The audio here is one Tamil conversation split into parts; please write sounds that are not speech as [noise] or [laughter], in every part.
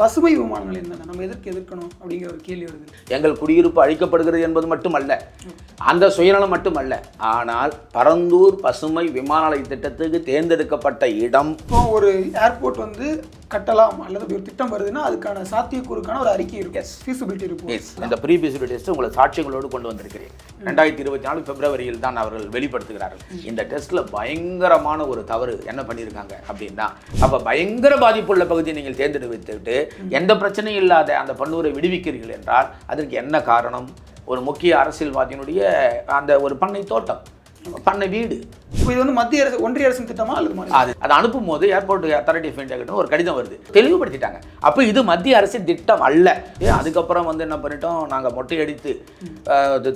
பசுமை விமானங்கள் என்னென்ன? நம்ம எதற்கு எதிர்க்கணும் அப்படிங்கிற ஒரு கேள்வி வருது. எங்கள் குடியிருப்பு அழிக்கப்படுகிறது என்பது மட்டுமல்ல அந்த சுயநலம் மட்டுமல்ல. ஆனால் பரந்தூர் பசுமை விமான நிலைய திட்டத்துக்கு தேர்ந்தெடுக்கப்பட்ட இடம் இப்போ ஒரு ஏர்போர்ட் வந்து கட்டலாம் அல்லது ஒரு திட்டம் வருதுன்னா அதுக்கான சாத்தியக்கூறுக்கான ஒரு அறிக்கை இருக்கு ஃபீஸிபிலிட்டி இருக்கும் Yes, இந்த ப்ரீ டெஸ்ட் உங்களை சாட்சியங்களோடு கொண்டு வந்திருக்கிறேன். ரெண்டாயிரத்தி இருபத்தி நாலு பிப்ரவரியில் தான் அவர்கள் வெளிப்படுத்துகிறார்கள். இந்த டெஸ்ட்ல பயங்கரமான ஒரு தவறு என்ன பண்ணியிருக்காங்க அப்படின்னா அப்ப பயங்கர பாதிப்புள்ள பகுதியை நீங்கள் தேர்ந்தெடுத்துவிட்டு எந்த பிரச்சனையும் இல்லாத அந்த பன்னூரை விடுவிக்கிறீர்கள் என்றால் அதற்கு என்ன காரணம்? ஒரு முக்கிய அரசியல்வாதியினுடைய அந்த ஒரு பண்ணை தோட்டம் பண்ணை வீடு இது வந்து மத்திய அரசு ஒன்றிய அரசின் திட்டமா அல்லது அது அதை அனுப்பும் போது ஏர்போர்ட் அத்தாரிட்டி ஆஃப் இந்தியா ஒரு கடிதம் வருது. தெளிவுபடுத்திட்டாங்க. அப்போ இது மத்திய அரசின் திட்டம் அல்ல. அதுக்கப்புறம் வந்து என்ன பண்ணிட்டோம்? நாங்கள் மொட்டை அடித்து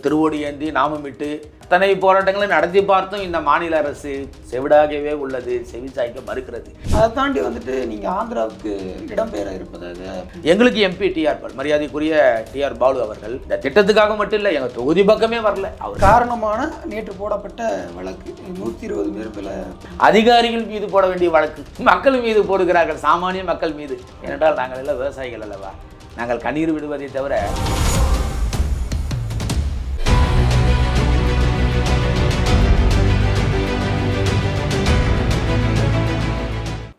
திருவோடி ஏந்தி நாமமிட்டு அத்தனை போராட்டங்களை நடத்தி பார்த்தும் இந்த மாநில அரசு செவிடாகவே உள்ளது செவிசாய்க்க மறுக்கிறது. அதை தாண்டி வந்துட்டு நீங்க ஆந்திராவுக்கு இடம்பெயர இருப்பதாக எங்களுக்கு எம்பி டிஆர் பால் மரியாதைக்குரிய டிஆர் பாலு அவர்கள் இந்த திட்டத்துக்காக மட்டும் இல்லை எங்கள் தொகுதி பக்கமே வரல. அவர் காரணமான நேற்று போடப்பட்ட வழக்கு. நூற்றி இருபது பேர் மேல அதிகாரிகள் மீது போட வேண்டிய வழக்கு. மக்கள் மீது போடுகிறார்கள். சாமானிய மக்கள் மீது. ஏனென்றால் நாங்கள் எல்லாம் விவசாயிகள் அல்லவா? நாங்கள் கண்ணீர் விடுவதை தவிர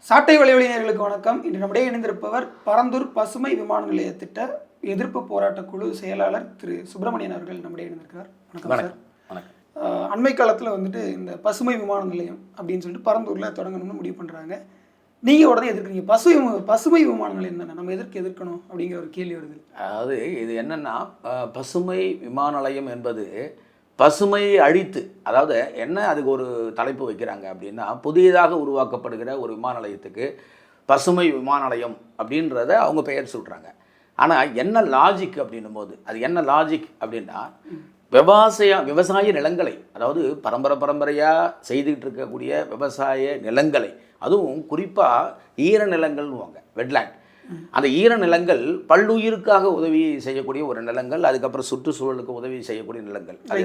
சாட்டை வலைவழியினர்களுக்கு வணக்கம். இன்று நம்முடைய இணைந்திருப்பவர் பரந்தூர் பசுமை விமான நிலைய திட்ட எதிர்ப்பு போராட்ட குழு செயலாளர் திரு சுப்பிரமணியன் அவர்கள் நம்முடைய இணைந்திருக்கிறார். வணக்கம். சார். அண்மை காலத்தில் வந்துட்டு இந்த பசுமை விமான நிலையம் அப்படின்னு சொல்லிட்டு பரந்தூரில் தொடங்கணும்னு முடிவு பண்ணுறாங்க நீங்கள் உடனே எதிர்க்கிறீங்க. பசுமை பசுமை விமான நிலையம் தானே? நம்ம எதற்கு எதிர்க்கணும் அப்படிங்கிற ஒரு கேள்வி வருது. அதாவது இது என்னென்னா பசுமை விமான நிலையம் என்பது பசுமையை அழித்து அதாவது என்ன அதுக்கு ஒரு தலைப்பு வைக்கிறாங்க அப்படின்னா புதியதாக உருவாக்கப்படுகிற ஒரு விமான நிலையத்துக்கு பசுமை விமான நிலையம் அப்படின்றத அவங்க பெயர் சொல்கிறாங்க ஆனால் என்ன லாஜிக் அப்படின்னும் போது அது என்ன லாஜிக் அப்படின்னா விவசாய விவசாய நிலங்களை அதாவது பரம்பரை பரம்பரையாக செய்துக்கிட்டு இருக்கக்கூடிய விவசாய நிலங்களை அதுவும் குறிப்பாக ஈர நிலங்கள்னுவாங்க வெட்லேண்ட் அந்த ஈர நிலங்கள் பல்லுயிருக்காக உதவி செய்யக்கூடிய ஒரு நிலங்கள் அதுக்கப்புறம் சுற்றுச்சூழலுக்கு உதவி செய்யக்கூடிய நிலங்கள். அது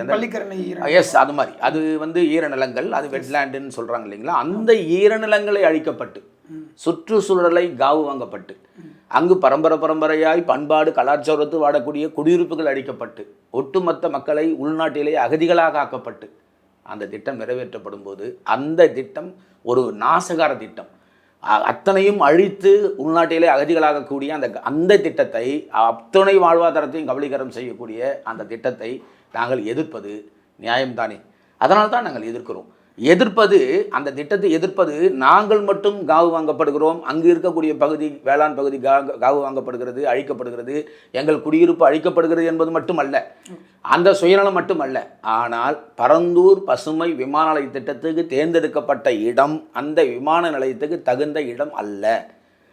ஈர- எஸ் அது மாதிரி. அது வந்து ஈரநிலங்கள் அது வெட்லேண்டுன்னு சொல்கிறாங்க இல்லைங்களா? அந்த ஈரநிலங்களை அழிக்கப்பட்டு சுற்றுச்சூழலை காவு வாங்கப்பட்டு அங்கு பரம்பரை பரம்பரையாய் பண்பாடு கலாச்சாரத்து வாடக்கூடிய குடியிருப்புகள் அளிக்கப்பட்டு ஒட்டுமொத்த மக்களை உள்நாட்டிலே அகதிகளாக ஆக்கப்பட்டு அந்த திட்டம் நிறைவேற்றப்படும் போது அந்த திட்டம் ஒரு நாசகார திட்டம். அத்தனையும் அழித்து உள்நாட்டிலே அகதிகளாகக்கூடிய அந்த அந்த திட்டத்தை அத்தனை வாழ்வாதாரத்தையும் கபலீகரம் செய்யக்கூடிய அந்த திட்டத்தை நாங்கள் எதிர்ப்பது நியாயம்தானே? அதனால் தான் நாங்கள் எதிர்க்கிறோம். எதிர்ப்பது அந்த திட்டத்தை எதிர்ப்பது நாங்கள் மட்டும் காவு வாங்கப்படுகிறோம். அங்கு இருக்கக்கூடிய பகுதி வேளாண் பகுதி காவு வாங்கப்படுகிறது அழிக்கப்படுகிறது. எங்கள் குடியிருப்பு அழிக்கப்படுகிறது என்பது மட்டுமல்ல. அந்த சுயநலம் மட்டுமல்ல. ஆனால் பரந்தூர் பசுமை விமான நிலைய திட்டத்துக்கு தேர்ந்தெடுக்கப்பட்ட இடம் அந்த விமான நிலையத்துக்கு தகுந்த இடம் அல்ல.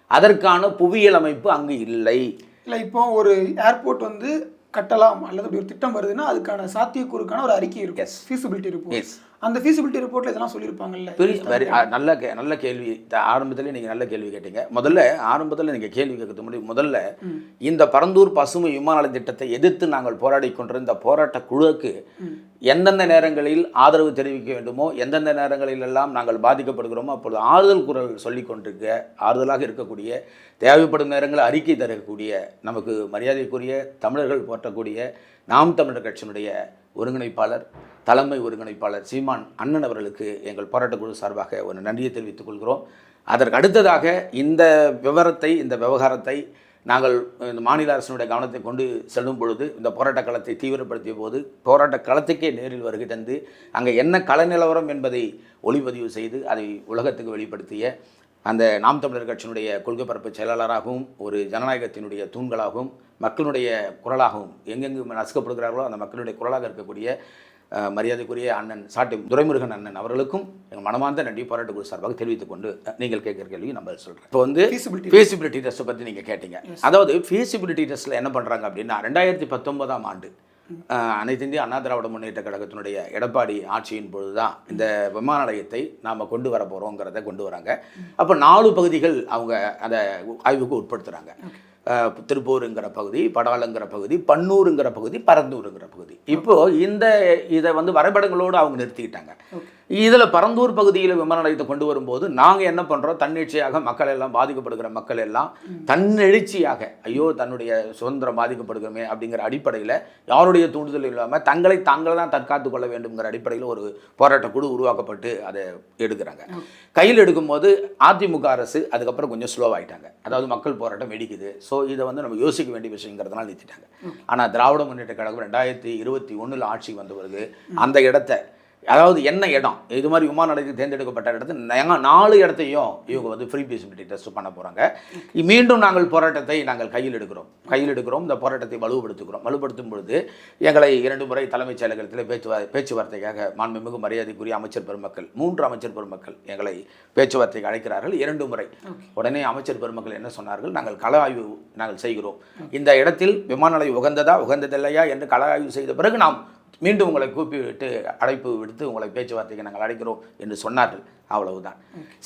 அதற்கான புவியியல் அமைப்பு அங்கு இல்லை. இல்லை இப்போ ஒரு ஏர்போர்ட் வந்து கட்டலாம் அல்லது அப்படி ஒரு திட்டம் வருதுன்னா அதுக்கான சாத்தியக்கூறுக்கான ஒரு அறிக்கை இருக்கும். ஃபீஸிபிலிட்டி இருக்கும். அந்த ஃபீஸிபிலிட்டி ரிப்போர்ட்ல இதெல்லாம் சொல்லியிருப்பாங்கல்ல. பெரிய நல்ல கே நல்ல கேள்வி. ஆரம்பத்திலே நீங்கள் நல்ல கேள்வி கேட்டீங்க. முதல்ல ஆரம்பத்தில் நீங்கள் கேள்வி கேட்கறது முன்னாடி முதல்ல இந்த பரந்தூர் பசுமை விமான நிலைய திட்டத்தை எதிர்த்து நாங்கள் போராடி கொண்டிருந்த போராட்ட குழுவுக்கு எந்தெந்த நேரங்களில் ஆதரவு தெரிவிக்க வேண்டுமோ எந்தெந்த நேரங்களில் எல்லாம் நாங்கள் பாதிக்கப்படுகிறோமோ அப்பொழுது ஆறுதல் குரல் சொல்லி கொண்டிருக்க ஆறுதலாக இருக்கக்கூடிய தேவைப்படும் நேரங்களில் அறிக்கை தரக்கூடிய நமக்கு மரியாதைக்குரிய தமிழர்கள் போற்றக்கூடிய நாம் தமிழர் கட்சியினுடைய ஒருங்கிணைப்பாளர் தலைமை ஒருங்கிணைப்பாளர் சீமான் அண்ணன் அவர்களுக்கு எங்கள் போராட்டக்குழு சார்பாக ஒரு நன்றியை தெரிவித்துக் கொள்கிறோம். அதற்கு அடுத்ததாக இந்த விவரத்தை இந்த விவகாரத்தை நாங்கள் இந்த மாநில அரசினுடைய கவனத்தை கொண்டு செல்லும் பொழுது இந்த போராட்ட களத்தை தீவிரப்படுத்திய போது போராட்ட களத்துக்கே நேரில் வருகை தந்து அங்கே என்ன கள நிலவரம் என்பதை ஒளிப்பதிவு செய்து அதை உலகத்துக்கு வெளிப்படுத்திய அந்த நாம் தமிழர் கட்சியினுடைய கொள்கை பரப்பு செயலாளராகவும் ஒரு ஜனநாயகத்தினுடைய தூண்களாகவும் மக்களுடைய குரலாகவும் எங்கெங்கு நசுக்கப்படுகிறார்களோ அந்த மக்களுடைய குரலாக இருக்கக்கூடிய மரியாதைக்குரிய அண்ணன் சாட்டு துரைமுருகன் அண்ணன் அவர்களுக்கும் எங்கள் மனமார்ந்த நன்றி போராட்ட குழு சார்பாக தெரிவித்துக் கொண்டு நீங்கள் கேட்குற கேள்வி நம்ம சொல்கிறேன் இப்போ வந்து. ஃபீசிபிலிட்டி டெஸ்ட்டை பற்றி நீங்கள் கேட்டீங்க. அதாவது ஃபீசிபிலிட்டி டெஸ்ட்டில் என்ன பண்ணுறாங்க அப்படின்னா ரெண்டாயிரத்தி பத்தொன்பதாம் ஆண்டு அனைத்து இந்திய அண்ணா திராவிட முன்னேற்ற கழகத்தினுடைய எடப்பாடி ஆட்சியின் பொழுது தான் இந்த விமான நிலையத்தை நாம் கொண்டு வர போகிறோங்கிறத கொண்டு வராங்க. அப்போ நாலு பகுதிகள் அவங்க அதை ஆய்வுக்கு உட்படுத்துகிறாங்க திருப்பூருங்கிற பகுதி படாலுங்கிற பகுதி பன்னூருங்கிற பகுதி பரந்தூருங்கிற பகுதி. இப்போது இந்த இதை வந்து வரைபடங்களோடு அவங்க நிறுத்திக்கிட்டாங்க. இதில் பரந்தூர் பகுதியில் விமான நிலையத்தை கொண்டு வரும்போது நாங்கள் என்ன பண்ணுறோம் தன்னெழுச்சியாக மக்கள் எல்லாம் பாதிக்கப்படுகிற மக்கள் எல்லாம் தன்னெழுச்சியாக ஐயோ தன்னுடைய சுதந்திரம் பாதிக்கப்படுகிறோமே அப்படிங்கிற அடிப்படையில் யாருடைய தூண்டுதல் இல்லாமல் தங்களை தாங்கள் தான் தற்காத்து கொள்ள வேண்டுங்கிற அடிப்படையில் ஒரு போராட்ட குழு உருவாக்கப்பட்டு அதை எடுக்கிறாங்க. கையில் எடுக்கும்போது அதிமுக அரசு அதுக்கப்புறம் கொஞ்சம் ஸ்லோவாயிட்டாங்க அதாவது மக்கள் போராட்டம் வெடிக்குது. ஸோ இதை வந்து நம்ம யோசிக்க வேண்டிய விஷயங்கிறதுனால நிறுத்திட்டாங்க. ஆனால் திராவிட முன்னேற்ற கழகம் ரெண்டாயிரத்தி இருபத்தி ஒன்றில் ஆட்சிக்கு வந்த பிறகு அந்த இடத்த அதாவது என்ன இடம்? இது மாதிரி விமான நிலையத்துக்கு தேர்ந்தெடுக்கப்பட்ட இடத்து நா- நாலு இடத்தையும் இவங்க வந்து ஃப்ரீ பீசிபிலிட்டி டெஸ்ட் பண்ண போகிறாங்க மீண்டும் நாங்கள் போராட்டத்தை நாங்கள் கையில் எடுக்கிறோம். கையில் எடுக்கிறோம். இந்த போராட்டத்தை வலுப்படுத்துகிறோம். வலுப்படுத்தும் பொழுது எங்களை இரண்டு முறை தலைமைச் செயலகத்தில் பேச்சுவா பேச்சுவார்த்தைக்காக மாண்புமிகு மரியாதைக்குரிய அமைச்சர் பெருமக்கள் மூன்று அமைச்சர் பெருமக்கள் எங்களை பேச்சுவார்த்தைக்கு அழைக்கிறார்கள். இரண்டு முறை. உடனே அமைச்சர் பெருமக்கள் என்ன சொன்னார்கள்? நாங்கள் கள ஆய்வு நாங்கள் செய்கிறோம். இந்த இடத்தில் விமான நிலையம் உகந்ததா உகந்ததில்லையா என்று கள ஆய்வு செய்த பிறகு நாம் மீண்டும் உங்களை கூப்பிட்டு அழைப்பு விடுத்து உங்களை பேச்சுவார்த்தைக்கு நாங்கள் அழைக்கிறோம் என்று சொன்னார்கள். அவ்வளவுதான்.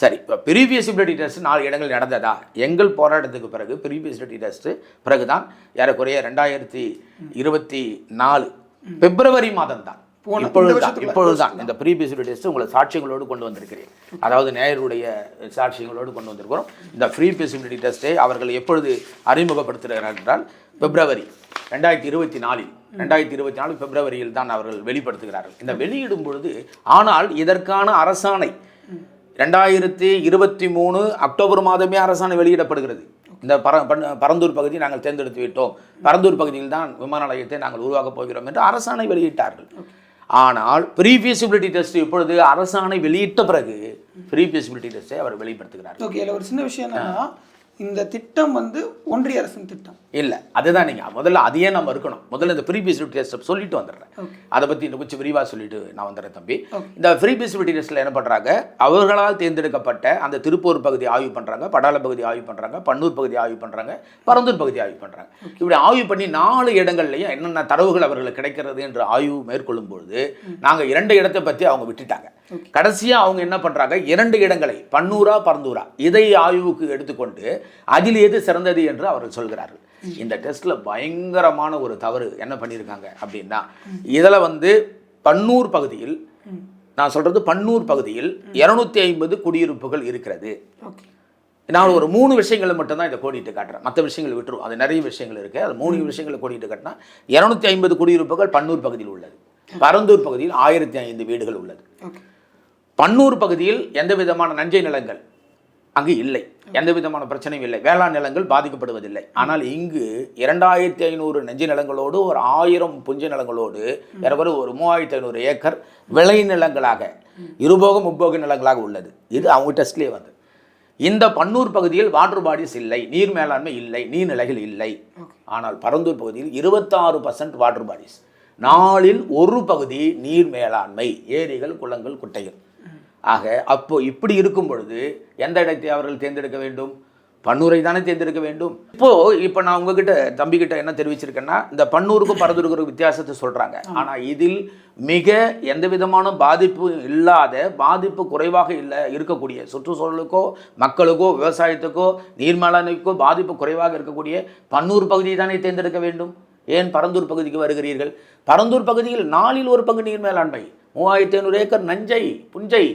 சரி இப்போ ப்ரீவியசிபிலிட்டி டெஸ்ட் நாலு இடங்கள் நடந்ததா? எங்கள் போராட்டத்துக்கு பிறகு ப்ரீவியசிபிலிட்டி டெஸ்ட் பிறகுதான் ஏறக்குறைய ரெண்டாயிரத்தி இருபத்தி நாலு பிப்ரவரி மாதம் தான் இப்பொழுதுதான் இப்பொழுதுதான் இந்த ப்ரீபிசிபிலிட்டி டெஸ்ட் உங்களை சாட்சியங்களோடு கொண்டு வந்திருக்கிறேன். அதாவது நேயருடைய சாட்சியங்களோடு கொண்டு வந்திருக்கிறோம். இந்த ஃப்ரீ பிசிபிலிட்டி டெஸ்ட்டை அவர்கள் எப்பொழுது அறிமுகப்படுத்துகிறார்கள் என்றால் பிப்ரவரி ரெண்டாயிரத்தி இருபத்தி நாலில் ரெண்டாயிரத்தி இருபத்தி நாலு பிப்ரவரியில் தான் அவர்கள் வெளிப்படுத்துகிறார்கள். இந்த வெளியிடும் பொழுது ஆனால் இதற்கான அரசாணை ரெண்டாயிரத்தி இருபத்தி மூணு அக்டோபர் மாதமே அரசாணை வெளியிடப்படுகிறது. இந்த பர பண்- பரந்தூர் பகுதியை நாங்கள் தேர்ந்தெடுத்து விட்டோம். பரந்தூர் பகுதியில் தான் விமான நிலையத்தை நாங்கள் உருவாக்கப் போகிறோம் என்று அரசாணை வெளியிட்டார்கள். ஆனால் ப்ரீ feasibility டெஸ்ட் இப்பொழுது அரசாணை வெளியிட்ட பிறகு ப்ரீ feasibility டெஸ்ட்டை அவர் வெளிப்படுத்துகிறார். ஓகே ஒரு சின்ன விஷயம் என்னன்னா இந்த திட்டம் வந்து ஒன்றிய அரசின் திட்டம். இல்லை அதுதான் நீங்கள் முதல்ல அதையே நம்ம இருக்கணும். முதல்ல இந்த ப்ரீ feasibility டெஸ்ட் சொல்லிட்டு வந்துடுறேன். அதை பற்றி இன்னும் கொஞ்சம் விரிவாக சொல்லிட்டு நான் வந்துடுறேன் தம்பி. இந்த ஃப்ரீ feasibility டெஸ்ட்டில் என்ன பண்ணுறாங்க அவர்களால் தேர்ந்தெடுக்கப்பட்ட அந்த திருப்பூர் பகுதி ஆய்வு பண்ணுறாங்க படால பகுதி ஆய்வு பண்ணுறாங்க பன்னூர் பகுதி ஆய்வு பண்ணுறாங்க பரந்தூர் பகுதி ஆய்வு பண்ணுறாங்க இப்படி ஆய்வு பண்ணி நாலு இடங்கள்லையும் என்னென்ன தரவுகள் அவர்களுக்கு கிடைக்கிறது என்று ஆய்வு மேற்கொள்ளும் பொழுது நாங்கள் இரண்டு இடத்தை பற்றி அவங்க விட்டுட்டாங்க. கடைசியாக அவங்க என்ன பண்ணுறாங்க இரண்டு இடங்களை பன்னூரா பரந்தூரா இதை ஆய்வுக்கு எடுத்துக்கொண்டு அதில் எது சிறந்தது என்று அவர்கள் சொல்கிறார்கள். இந்த டெஸ்ட்டில் பயங்கரமான ஒரு தவறு என்ன பண்ணியிருக்காங்க அப்படின்னா இதில் வந்து பன்னூர் பகுதியில் நான் சொல்கிறது பன்னூர் பகுதியில் இரநூத்தி ஐம்பது குடியிருப்புகள் இருக்கிறது. நான் ஒரு மூணு விஷயங்களை மட்டும்தான் இதை கோடிட்டு காட்டுறேன். மற்ற விஷயங்களை விட்டுரும். அது நிறைய விஷயங்கள் இருக்குது அது மூணு விஷயங்களை கோடிட்டு காட்டினா இரநூத்தி ஐம்பது குடியிருப்புகள் பன்னூர் பகுதியில் உள்ளது. பரந்தூர் பகுதியில் ஆயிரத்தி ஐந்து வீடுகள் உள்ளது. பன்னூர் பகுதியில் எந்த விதமான நஞ்சை நிலங்கள்? அங்கு இல்லை. எந்த விதமான பிரச்சனையும் இல்லை. வேளாண் நிலங்கள் பாதிக்கப்படுவதில்லை. ஆனால் இங்கு இரண்டாயிரத்தி ஐநூறு நஞ்சை நிலங்களோடு ஒரு ஆயிரம் புஞ்ச நிலங்களோடு ஏறக்குறைய ஒரு மூவாயிரத்தி ஐநூறு ஏக்கர் விளை நிலங்களாக இருபோக முப்போக நிலங்களாக உள்ளது. இது அவங்க டெஸ்ட்லேயே வந்து. இந்த பன்னூர் பகுதியில் வாட்டர் பாடிஸ் இல்லை நீர் மேலாண்மை இல்லை நீர்நிலைகள் இல்லை. ஆனால் பரந்தூர் பகுதியில் இருபத்தாறு பர்சன்ட் வாட்டர் பாடிஸ் நாளில் ஒரு பகுதி நீர் மேலாண்மை ஏரிகள் குளங்கள் குட்டைகள். ஆக அப்போ இப்படி இருக்கும் பொழுது எந்த இடத்தை அவர்கள் தேர்ந்தெடுக்க வேண்டும்? பன்னூரை தானே தேர்ந்தெடுக்க வேண்டும்? இப்போ இப்போ நான் உங்ககிட்ட தம்பி கிட்ட என்ன தெரிவிச்சிருக்கேன்னா இந்த பன்னூருக்கும் பரந்தூருக்கும் ஒரு வித்தியாசத்தை சொல்றாங்க. ஆனா இதில் மிக எந்த விதமான பாதிப்பு இல்லாத பாதிப்பு குறைவாக இல்லை இருக்கக்கூடிய சுற்றுச்சூழலுக்கோ மக்களுக்கோ விவசாயத்துக்கோ நீர் மேலாண்மைக்கோ பாதிப்பு குறைவாக இருக்கக்கூடிய பன்னூர் பகுதியை தானே தேர்ந்தெடுக்க வேண்டும்? ஏன் பரந்தூர் பகுதிக்கு வருகிறீர்கள்? பரந்தூர் பகுதியில் நாளில் ஒரு பங்கு நீர் மேலாண்மை மூவாயிரத்தி ஐநூறு ஏக்கர் நஞ்சை புஞ்சை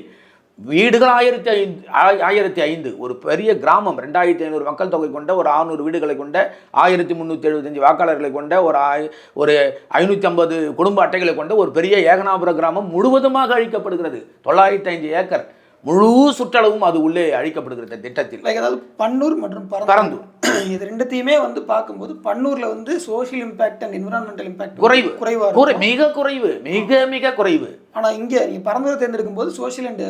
வீடுகள் ஆயிரத்தி ஐந்து ஆயிரத்தி ஐந்து. ஒரு பெரிய கிராமம் ரெண்டாயிரத்தி ஐநூறு மக்கள் தொகை கொண்ட ஒரு ஆறுநூறு வீடுகளை கொண்ட ஆயிரத்தி முந்நூற்றி எழுபத்தஞ்சு வாக்காளர்களை கொண்ட ஒரு ஆய் ஒரு ஐநூற்றி ஐம்பது குடும்ப அட்டைகளை கொண்ட ஒரு பெரிய ஏகனாபுர கிராமம் முழுவதுமாக அழிக்கப்படுகிறது. தொள்ளாயிரத்தி ஐந்து ஏக்கர். முழு சுற்றளவும் அது உள்ளே அழிக்கப்படுகிறது இந்த திட்டத்தில். லைக் அதாவது பன்னூர் மற்றும் பரந்தூர். [clears throat] இது ரெண்டுத்தையுமே வந்து பார்க்கும்போது பன்னூர்ல வந்து social impact and environmental impact குறைவு. குறைவா குறை இருக்கும் மிக குறைவு மிக மிக குறைவு. ஆனா இங்க நீங்க பரந்தூரை தேர்ந்தெடுக்கும் போது சோஷியல் அண்ட்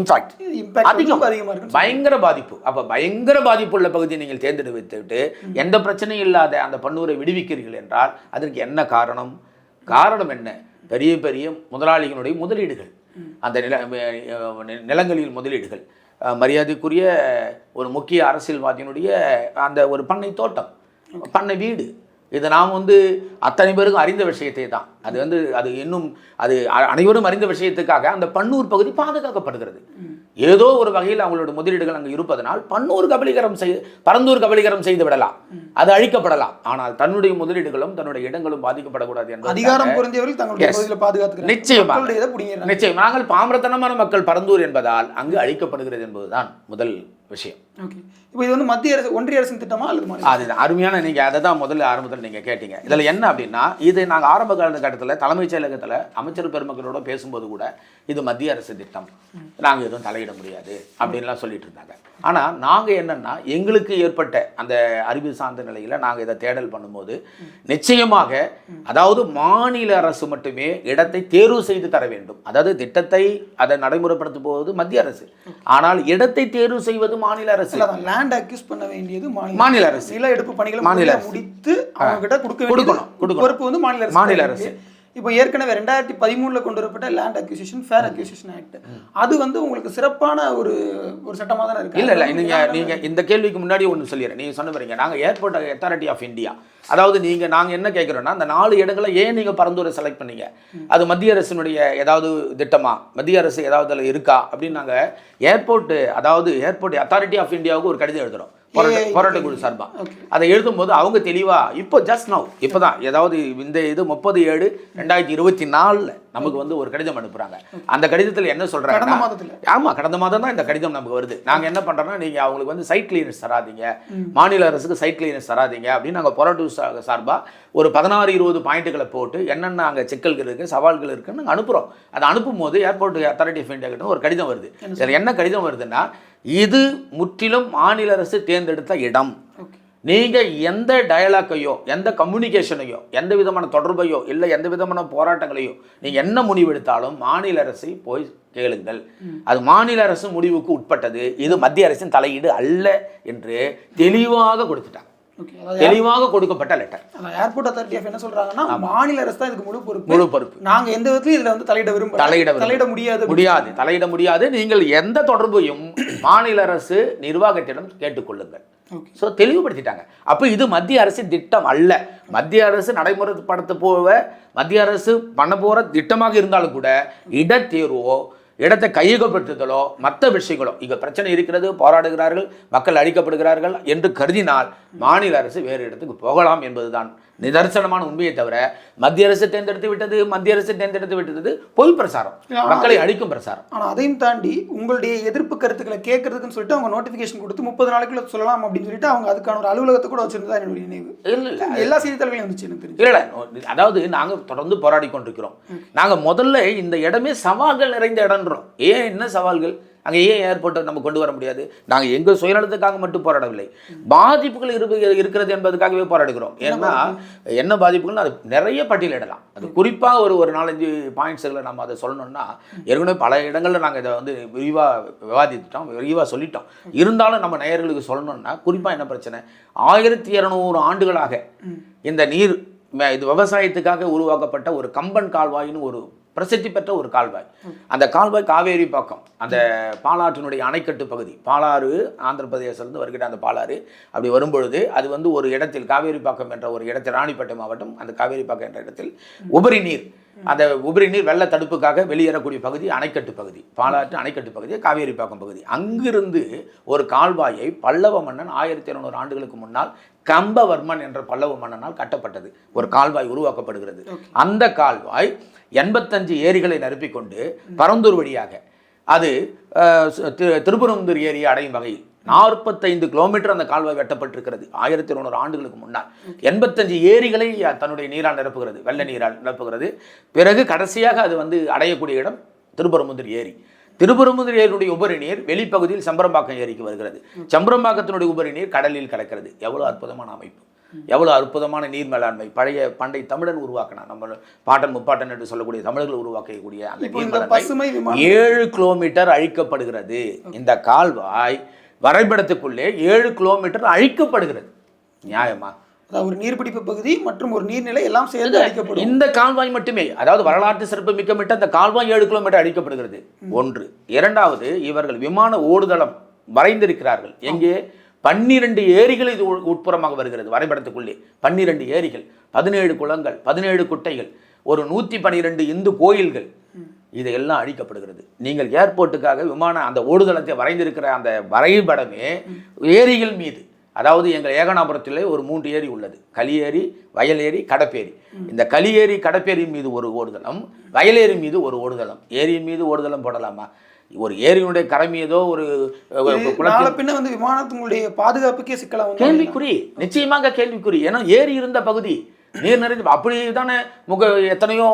இன்ஃபேக்ட் இம்பாக்ட் அதிகம். அதிகம் அதிகமா இருக்கு பயங்கர பாதிப்பு. அப்ப பயங்கர பாதிப்பு உள்ள பகுதியை நீங்கள் தேர்ந்தெடுத்துவிட்டு எந்த பிரச்சனையும் இல்லாத அந்த பன்னூரை விடுவிக்கிறீர்கள் என்றால் அதற்கு என்ன காரணம்? காரணம் என்ன? பெரிய பெரிய முதலாளிகளுடைய முதலீடுகள். அந்த நில நிலங்களில் முதலீடுகள். மரியாதைக்குரிய ஒரு முக்கிய அரசியல்வாதியினுடைய அந்த ஒரு பண்ணை தோட்டம் பண்ணை வீடு இது நாம் வந்து அத்தனை பேருக்கும் அறிந்த விஷயத்தை தான். அது வந்து அது இன்னும் அது அனைவரும் அறிந்த விஷயத்துக்காக அந்த பன்னூர் பகுதி பாதுகாக்கப்படுகிறது. ஏதோ ஒரு வகையில் அவங்களோட முதலீடுகள் அங்கே இருப்பதனால் பன்னூர் கபலீகரம் செய் பரந்தூர் கபலீகரம் செய்து விடலாம். அது அழிக்கப்படலாம். ஆனால் தன்னுடைய முதலீடுகளும் தன்னுடைய இடங்களும் பாதிக்கப்படக்கூடாது என்பது அதிகாரம் பொருந்தியவர்கள் தங்களுடைய. பகுதியில் பாதுகாத்துக்கிறாங்க நிச்சயமா. மக்களுடைய இதை பிடிங்கிறாங்க நிச்சயம் நாங்கள் பாமரத்தனமான மக்கள் பரந்தூர் என்பதால் அங்கு அழிக்கப்படுகிறது என்பதுதான் முதல் விஷயம். ஓகே இப்போ இது வந்து மத்திய அரசு ஒன்றிய அரசின் திட்டமா அல்லது அது அருமையான நீங்க அதை தான் முதல்ல ஆரம்பத்தில் நீங்க கேட்டீங்க. இதுல என்ன அப்படின்னா இது நாங்க ஆரம்ப காலகட்டத்தில் தலைமைச் செயலகத்துல அமைச்சர் பெருமக்களோட பேசும்போது கூட இது மத்திய அரசு திட்டம். நாங்க எதுவும் தலையிட முடியாது அப்படின்லாம் சொல்லிட்டு இருந்தாங்க. ஆனா நாங்க என்னன்னா எங்களுக்கு ஏற்பட்ட அந்த அறிவு சார்ந்த நிலையில நாங்க இதை தேடல் பண்ணும்போது நிச்சயமாக அதாவது மாநில அரசு மட்டுமே இடத்தை தேர்வு செய்து தர வேண்டும். அதாவது திட்டத்தை அதை நடைமுறைப்படுத்தும் போது மத்திய அரசு. ஆனால் இடத்தை தேர்வு செய்வது மாநில அரசு. அதான் லேண்ட் அக்யூஸ் பண்ண வேண்டியது மாநில அரசு. நில எடுப்பு பணிகளை மாநில அரசு. முடித்து அவங்க கிட்ட கொடுக்க கொடுக்கணும். பொறுப்பு வந்து மாநில அரசு மாநில அரசு. இப்போ ஏற்கனவே ரெண்டாயிரத்தி பதிமூணுல கொண்டு வரப்பட்ட land acquisition fair acquisition act அது வந்து உங்களுக்கு சிறப்பான ஒரு ஒரு சட்டமா தானே இருக்கு. இல்ல இல்ல நீங்க நீங்க இந்த கேள்விக்கு முன்னாடி ஒன்று சொல்லிடுறேன். நீங்க சொன்ன பாருங்க நாங்க ஏர்போர்ட் அத்தாரிட்டி ஆஃப் இந்தியா அதாவது நீங்க நாங்க என்ன கேட்குறோம்னா அந்த நாலு இடங்களை ஏன் நீங்க பரந்தூரை செலக்ட் பண்ணீங்க? அது மத்திய அரசினுடைய ஏதாவது திட்டமா? மத்திய அரசு ஏதாவது அதில் இருக்கா? அப்படின்னு நாங்க ஏர்போர்ட் அதாவது ஏர்போர்ட் அத்தாரிட்டி ஆஃப் இந்தியாவுக்கு ஒரு கடிதம் எழுதுறோம். போராட்ட போராட்ட குழு சார்பா. Okay. அதை எழுதும்போது அவங்க தெளிவா இப்போ ஜஸ்ட் நவ் இப்போதான் ஏதாவது இந்த இது முப்பது ஏழு ரெண்டாயிரத்தி இருபத்தி நாலில் நமக்கு வந்து ஒரு கடிதம் அனுப்புறாங்க. அந்த கடிதத்தில் என்ன கடந்த சொல்றாங்க மாதத்துல. ஆமா கடந்த மாதம் தான் இந்த கடிதம் நமக்கு வருது. நாங்க என்ன பண்றோம்னா நீங்க அவங்களுக்கு வந்து சைட் கிளியரன்ஸ் தராதீங்க. மாநில அரசுக்கு சைட் கிளியரன்ஸ் தராதீங்க அப்படின்னு நாங்க போராட்ட சா- சார்பா ஒரு பதினாறு இருபது பாயிண்ட்டுகளை போட்டு என்னென்ன அங்கே சிக்கல்கள் இருக்கு சவால்கள் இருக்குன்னு நாங்க அனுப்புறோம். அதை அனுப்பும் போது ஏர்போர்ட் அத்தாரிட்டி ஆஃப் இந்தியா கிட்ட ஒரு கடிதம் வருது. இதில் என்ன கடிதம் வருதுன்னா இது முற்றிலும் மாநில அரசு தேர்ந்தெடுத்த இடம். ஓகே. நீங்க எந்த டயலாக்கையோ எந்த கம்யூனிகேஷனையோ எந்த விதமான தொடர்பையோ இல்லை எந்த விதமான போராட்டங்களையோ நீங்க என்ன முடிவெடுத்தாலும் மாநில அரசை போய் கேளுங்கள். அது மாநில அரசு முடிவுக்கு உட்பட்டது. இது மத்திய அரசின் தலையீடு அல்ல என்று தெளிவாக கொடுத்துட்டாங்க. தெளிவாக கொடுக்கப்பட்ட லெட்டர் ஏர்போர்ட் அத்தாரிட்டி ஆஃப் என்ன சொல்றாங்கன்னா மாநில அரசு தான் இதுக்கு முழு பொறுப்பு. முழு பொறுப்பு. நாங்க எந்த விதத்திலும் இதுல வந்து தலையிட விரும்ப தலையிட. தலையிட முடியாது முடியாது. தலையிட முடியாது. நீங்கள் எந்த தொடர்பையும் [clears throat] மாநில அரசு நிர்வாகத்திடம் கேட்டுக்கொள்ளுங்கள். ஸோ தெளிவுபடுத்திட்டாங்க. அப்போ இது மத்திய அரசின் திட்டம் அல்ல. மத்திய அரசு நடைமுறைப்படுத்த போவ மத்திய அரசு பண்ண போகிற திட்டமாக இருந்தாலும் கூட இடத்தேர்வோ இடத்தை கையகப்படுத்துதலோ மற்ற விஷயங்களோ இங்கே பிரச்சனை இருக்கிறது போராடுகிறார்கள் மக்கள் அழிக்கப்படுகிறார்கள் என்று கருதினால் மாநில அரசு வேறு இடத்துக்கு போகலாம் என்பதுதான். நிதர்சனமான உண்மையை தவிர மத்திய அரசு தேர்ந்தெடுத்து விட்டது மத்திய அரசு தேர்ந்தெடுத்து விட்டது பொய் பிரசாரம். மக்களை அழிக்கும் பிரசாரம். ஆனா அதையும் தாண்டி உங்களுடைய எதிர்ப்பு கருத்துக்களை கேட்கறதுக்குன்னு சொல்லிட்டு அவங்க நோட்டிபிகேஷன் கொடுத்து முப்பது நாளைக்குள்ள சொல்லலாம் அப்படின்னு சொல்லிட்டு அவங்க அதுக்கான ஒரு அலுவலகத்தை கூட வச்சிருந்ததா என்னுடைய நினைவு? இல்லை எல்லா செய்தித்தாள்களையும் வந்துச்சு எனக்கு இல்லை இல்லை. அதாவது நாங்கள் தொடர்ந்து போராடி கொண்டிருக்கிறோம் நாங்கள் முதல்ல இந்த இடமே சவால்கள் நிறைந்த இடம்ன்றோம். ஏன் என்ன சவால்கள்? அங்கே ஏன் ஏர்போர்ட்டை நம்ம கொண்டு வர முடியாது? நாங்கள் எங்கள் சுயநலத்துக்காக மட்டும் போராடவில்லை. பாதிப்புகள் இரு இருக்கிறது என்பதற்காகவே போராடுகிறோம். ஏன்னா என்ன பாதிப்புகள் அது நிறைய பட்டியலிடலாம் அது குறிப்பாக ஒரு ஒரு நாலஞ்சு பாயிண்ட்ஸுகளை நம்ம அதை சொல்லணும்னா ஏற்கனவே பல இடங்களில் நாங்கள் இதை வந்து விரிவாக விவாதித்துட்டோம் விரிவாக சொல்லிட்டோம். இருந்தாலும் நம்ம நேயர்களுக்கு சொல்லணும்னா குறிப்பாக என்ன பிரச்சனை? ஆயிரத்தி இரநூறு ஆண்டுகளாக இந்த நீர் இது விவசாயத்துக்காக உருவாக்கப்பட்ட ஒரு கம்பன் கால்வாயின்னு ஒரு பிரசித்தி பெற்ற ஒரு கால்வாய். அந்த கால்வாய் காவேரி பக்கம் அந்த பாலாற்றினுடைய அணைக்கட்டு பகுதி. பாலாறு ஆந்திர பிரதேசத்திலிருந்து வருகிற அந்த பாலாறு. அப்படி வரும்பொழுது அது வந்து ஒரு இடத்தில் காவேரி பாக்கம் என்ற ஒரு இடத்தில் ராணிப்பேட்டை மாவட்டம் அந்த காவேரி பாக்கம் என்ற இடத்தில் உபரி நீர். அந்த உபரி நீர் வெள்ள தடுப்புக்காக வெளியேறக்கூடிய பகுதி அணைக்கட்டு பகுதி. பாலாற்று அணைக்கட்டு பகுதி காவேரி பாக்கம் பகுதி. அங்கிருந்து ஒரு கால்வாயை பல்லவ மன்னன் ஆயிரத்தி இருநூறு ஆண்டுகளுக்கு முன்னால் கம்பவர்மன் என்ற பல்லவ மன்னனால் கட்டப்பட்டது. ஒரு கால்வாய் உருவாக்கப்படுகிறது. அந்த கால்வாய் எண்பத்தஞ்சு ஏரிகளை நிரப்பிக்கொண்டு பரந்தூர் வழியாக அது அஹ், சு- திரு- திருப்பரங்குன்றூர் ஏரியை அடையும் வகையில் நாற்பத்தைந்து கிலோமீட்டர் அந்த கால்வாய் வெட்டப்பட்டிருக்கிறது. ஆயிரத்தி இருநூறு ஆண்டுகளுக்கு முன்னால். எண்பத்தஞ்சு ஏரிகளை தன்னுடைய நீரால் நிரப்புகிறது. வெள்ள நீரால் நிரப்புகிறது. பிறகு கடைசியாக அது வந்து அடையக்கூடிய இடம் திருப்பரங்குன்றூர் ஏரி. திருப்பரங்குன்றூர் ஏரியுடைய உபரி நீர் வெளிப்பகுதியில் செம்பரம்பாக்கம் ஏரிக்கு வருகிறது. செம்பரம்பாக்கத்தினுடைய உபரி நீர் கடலில் கலக்கிறது எவ்வளோ அற்புதமான அமைப்பு. எவ்வளோ அற்புதமான நீர் மேலாண்மை. பழைய பண்டை தமிழன் உருவாக்கினா நம்ம பாட்டன் முப்பாட்டன் என்று சொல்லக்கூடிய தமிழர்கள் உருவாக்கக்கூடிய அந்த நீர் பசுமை ஏழு கிலோமீட்டர் அழிக்கப்படுகிறது. இந்த கால்வாய் வரைபடத்துக்குள்ளே ஏழு கிலோமீட்டர் அழிக்கப்படுகிறது. நியாயமா? அதாவது ஒரு நீர்பிடிப்பு பகுதி மற்றும் ஒரு நீர்நிலை எல்லாம் சேர்ந்து அழிக்கப்படும். இந்த கால்வாய் மட்டுமே அதாவது வரலாற்று சிறப்பு மிக்கமிட்ட அந்த கால்வாய் ஏழு கிலோமீட்டர் அழிக்கப்படுகிறது. ஒன்று. இரண்டாவது இவர்கள் விமான ஓடுதளம் வரைந்திருக்கிறார்கள். எங்கே? பன்னிரண்டு ஏரிகள் இது உட்புறமாக வருகிறது வரைபடத்துக்குள்ளே. பன்னிரண்டு ஏரிகள் பதினேழு குளங்கள் பதினேழு குட்டைகள் ஒரு நூற்றி பன்னிரெண்டு இந்து கோயில்கள். இதெல்லாம் அழிக்கப்படுகிறது. நீங்கள் ஏர்போர்ட்டுக்காக விமான அந்த ஓடுதளத்தை வரைந்திருக்கிற அந்த வரைபடமே ஏரிகள் மீது. அதாவது எங்கள் ஏகனாபுரத்திலே ஒரு மூன்று ஏரி உள்ளது. களியேரி வயலேரி கடப்பேரி. இந்த களியேரி கடப்பேரி மீது ஒரு ஓடுதளம் வயலேரி மீது ஒரு ஓடுதளம். ஏரியின் மீது ஓடுதளம் போடலாமா? ஒரு ஏரியினுடைய கரை மீதோ ஒரு பின்ன வந்து விமானத்தினுடைய பாதுகாப்புக்கே சிக்கலா வந்து கேள்விக்குறி நிச்சயமாக கேள்விக்குறி. ஏன்னா ஏரி இருந்த பகுதி நீர் நிறைஞ்சு அப்படி தானே முக எத்தனையோ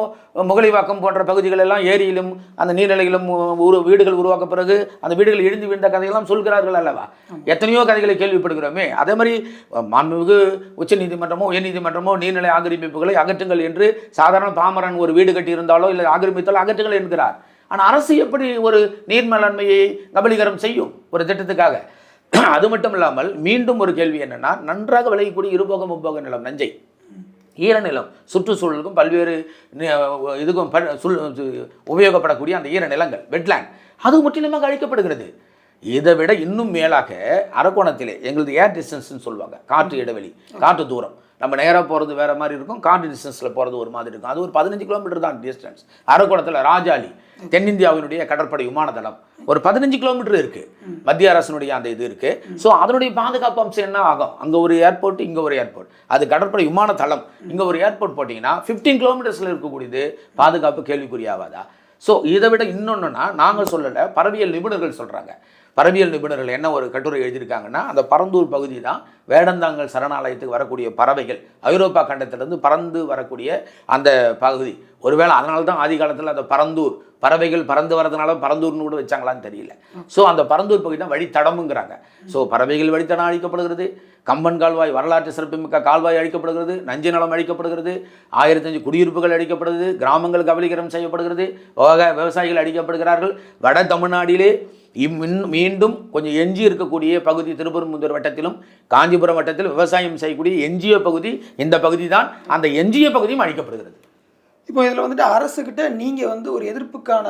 முகலிவாக்கம் போன்ற பகுதிகள் எல்லாம் ஏரியிலும் அந்த நீர்நிலைகளும் உரு வீடுகள் உருவாக்க பிறகு அந்த வீடுகள் இடிந்து விழுந்த கதையெல்லாம் சொல்கிறார்கள் அல்லவா? எத்தனையோ கதைகளை கேள்விப்படுகிறோமே. அதே மாதிரி மாண்புமிகு உச்ச நீதிமன்றமோ நீர்நிலை ஆக்கிரமிப்புகளை அகற்றுங்கள் என்று சாதாரண பாமரன் ஒரு வீடு கட்டி இருந்தாலோ இல்லை ஆக்கிரமித்தாலோ அகற்றுங்கள் என்கிறார். ஆனால் அரசு எப்படி ஒரு நீர் மேலாண்மையை கபலீகரம் செய்யும் ஒரு திட்டத்துக்காக? அது மட்டும் இல்லாமல் மீண்டும் ஒரு கேள்வி என்னென்னா நன்றாக விளையக்கூடிய இருபோக முப்போக நிலம் நஞ்சை. ஈரநிலம். சுற்றுச்சூழலுக்கும் பல்வேறு இதுக்கும் ப- உபயோகப்படக்கூடிய அந்த ஈர நிலங்கள் வெட்லேண்ட் அது முற்றிலுமாக அழிக்கப்படுகிறது. இதை விட இன்னும் மேலாக அரக்கோணத்திலே எங்களது ஏர் டிஸ்டன்ஸ்னு சொல்லுவாங்க காற்று இடைவெளி காற்று தூரம். நம்ம நேராக போகிறது வேறு மாதிரி இருக்கும் காற்று டிஸ்டன்ஸில் போகிறது ஒரு மாதிரி இருக்கும். அது ஒரு பதினஞ்சு கிலோமீட்டர் தான் டிஸ்டன்ஸ் அரக்கோணத்தில் ராஜாளி தென்னிந்தியாவினுடைய கடற்படை விமான தளம் ஒரு பதினஞ்சு கிலோமீட்டர் இருக்கு. மத்திய அரசினுடைய அந்த இது இருக்கு. ஸோ அதனுடைய பாதுகாப்பு அம்சம் என்ன ஆகும்? அங்கே ஒரு ஏர்போர்ட் இங்கே ஒரு ஏர்போர்ட் அது கடற்படை விமான தளம் இங்கே ஒரு ஏர்போர்ட் போட்டிங்கன்னா ஃபிஃப்டீன் கிலோமீட்டர்ஸில் இருக்கக்கூடியது பாதுகாப்பு கேள்விக்குறியாவாதா? ஸோ இதை விட இன்னொன்றுனா நாங்கள் சொல்லலை பறவியல் நிபுணர்கள் சொல்கிறாங்க பறவையியல் நிபுணர்கள் என்ன ஒரு கட்டுரை எழுதியிருக்காங்கன்னா அந்த பரந்தூர் பகுதி தான் வேடந்தாங்கல் சரணாலயத்துக்கு வரக்கூடிய பறவைகள். ஐரோப்பா கண்டத்திலிருந்து பறந்து வரக்கூடிய அந்த பகுதி. ஒருவேளை அதனால தான் ஆதி காலத்தில் அந்த பரந்தூர் பறவைகள் பறந்து வரதுனால பரந்தூர்னு கூட வச்சாங்களான்னு தெரியல. ஸோ அந்த பரந்தூர் பகுதி தான் வழித்தடமுங்கிறாங்க. ஸோ பறவைகள் வழித்தடம் அழிக்கப்படுகிறது. கம்பன் கால்வாய் வரலாற்று சிறப்புமிக்க கால்வாய் அழிக்கப்படுகிறது. நஞ்சு நலம் அழிக்கப்படுகிறது. ஆயிரத்தஞ்சு குடியிருப்புகள் அழிக்கப்படுகிறது. கிராமங்கள் கபலீகரம் செய்யப்படுகிறது. விவசாயிகள் அழிக்கப்படுகிறார்கள். வட தமிழ்நாட்டிலே இம்மின் மீண்டும் கொஞ்சம் எஞ்சி இருக்கக்கூடிய பகுதி திருப்பரங்குன்றம் வட்டத்திலும் காஞ்சிபுரம் வட்டத்தில் விவசாயம் செய்யக்கூடிய எஞ்சிய பகுதி இந்த பகுதி தான் அந்த எஞ்சிய பகுதியும் அழிக்கப்படுகிறது. இப்போ இதில் வந்துட்டு அரசுக்கிட்ட நீங்கள் வந்து ஒரு எதிர்ப்புக்கான